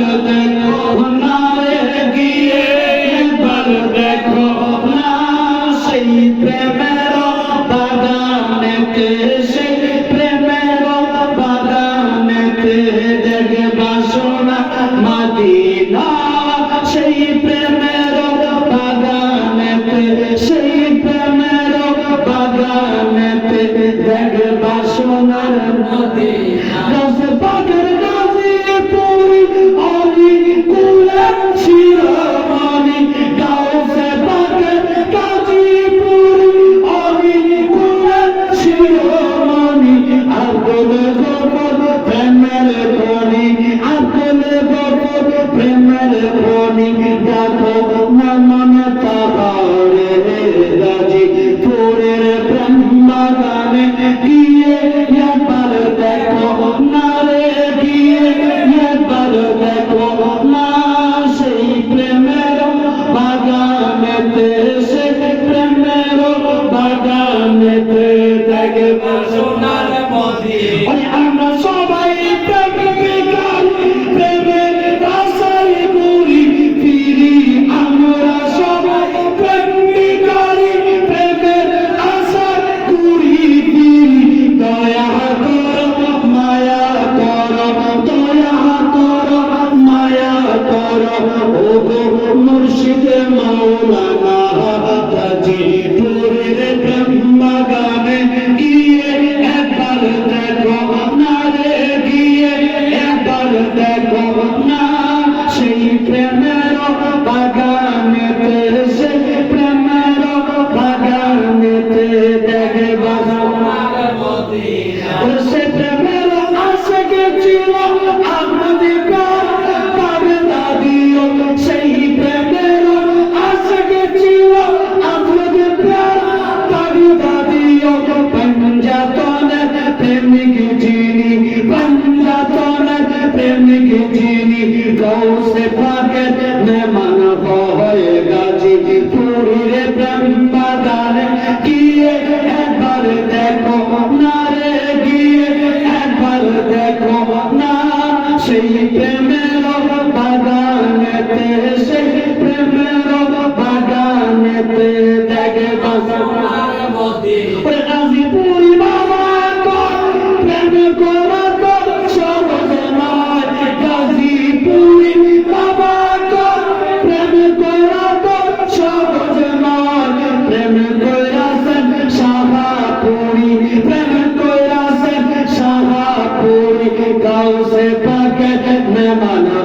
জগতে গিয়ে একবার দেখো না রে না। সেই প্রেমের বাগানেতে সে প্রেমের বাগানেতে দেখে সোনার মধ্যে আমরা সবাই cheio de প্রেমকে চিনি কৌশে গিয়ে একবার দেখো না রে, গিয়ে একবার দেখো না। সেই প্রেমের বাগানেতে, সেই প্রেমের বাগানেতে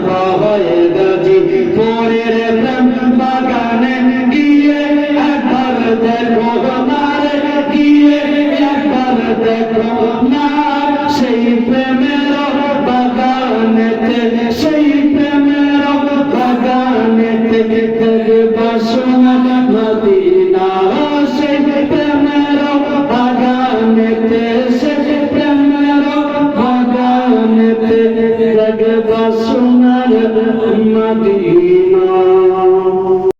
বাবা হয়ে গেছি। পরের প্রেম বাগানে গিয়ে একবার দেখো না গিয়ে একবার দেখো না। দিন